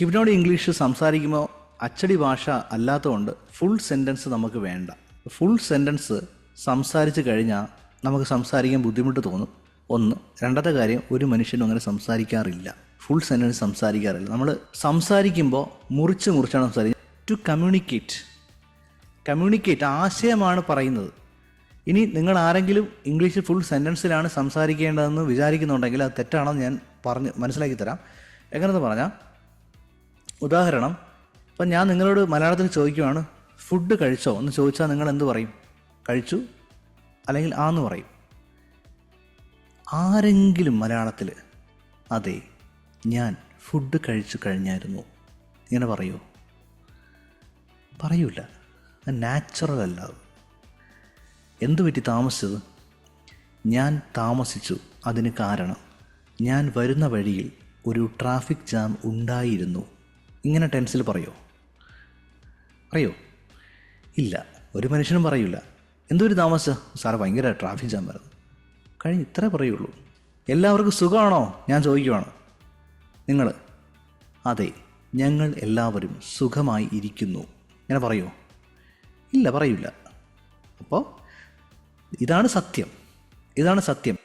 ഹിപ്നോഡ് English സംസാരിക്കുമ്പോൾ അച്ചടി ഭാഷ അല്ലാത്തതുകൊണ്ട് ഫുൾ സെന്റൻസ് നമുക്ക് വേണ്ട. ഫുൾ സെന്റൻസ് സംസാരിച്ച് കഴിഞ്ഞാൽ നമുക്ക് സംസാരിക്കാൻ ബുദ്ധിമുട്ട് തോന്നും. ഒന്ന്. രണ്ടാമത്തെ കാര്യം ഒരു മനുഷ്യനും അങ്ങനെ സംസാരിക്കാറില്ല. Full sentence സംസാരിക്കാറില്ല. നമ്മൾ സംസാരിക്കുമ്പോൾ മുറിച്ച് മുറിച്ചാണ് സംസാരിക്കുന്നത്. ടു കമ്മ്യൂണിക്കേറ്റ് കമ്മ്യൂണിക്കേറ്റ് ആശയമാണ് പറയുന്നത്. ഇനി നിങ്ങൾ ആരെങ്കിലും ഇംഗ്ലീഷ് ഫുൾ സെന്റൻസിലാണ് സംസാരിക്കേണ്ടതെന്ന് വിചാരിക്കുന്നുണ്ടെങ്കിൽ അത് തെറ്റാണെന്ന് ഞാൻ പറഞ്ഞ് മനസ്സിലാക്കി തരാം. എങ്ങനെയെന്ന് പറഞ്ഞാൽ ഉദാഹരണം ഇപ്പം ഞാൻ നിങ്ങളോട് മലയാളത്തിൽ ചോദിക്കുവാണ് ഫുഡ് കഴിച്ചോ? എന്ന് ചോദിച്ചാൽ നിങ്ങൾ എന്ത് പറയും? കഴിച്ചു അല്ലെങ്കിൽ ആ എന്ന് പറയും. ആരെങ്കിലും മലയാളത്തിൽ അതെ ഞാൻ ഫുഡ് കഴിച്ചു കഴിഞ്ഞായിരുന്നു. ഇങ്ങനെ പറയുമോ പറയൂല നാച്ചുറൽ അല്ല അത്. പറ്റി താമസിച്ചത്? ഞാൻ താമസിച്ചു അതിന് കാരണം. ഞാൻ വരുന്ന വഴിയിൽ ഒരു ട്രാഫിക് ജാം ഉണ്ടായിരുന്നു. ഇങ്ങനെ ടെൻസിൽ പറയോ? അറിയോ ഇല്ല. ഒരു മനുഷ്യനും പറയൂല. ഒരു താമസം? സാറ് ഭയങ്കര ട്രാഫിക് ജാം വരുന്നു കഴിഞ്ഞ് ഇത്രേ പറയുള്ളൂ. എല്ലാവർക്കും സുഖമാണോ? ഞാൻ ചോദിക്കുവാണ്. നിങ്ങൾ അതെ. ഞങ്ങൾ എല്ലാവരും സുഖമായി ഇരിക്കുന്നു. ഇങ്ങനെ പറയുമോ ഇല്ല പറയൂല. അപ്പോൾ ഇതാണ് സത്യം. ഇതാണ് സത്യം.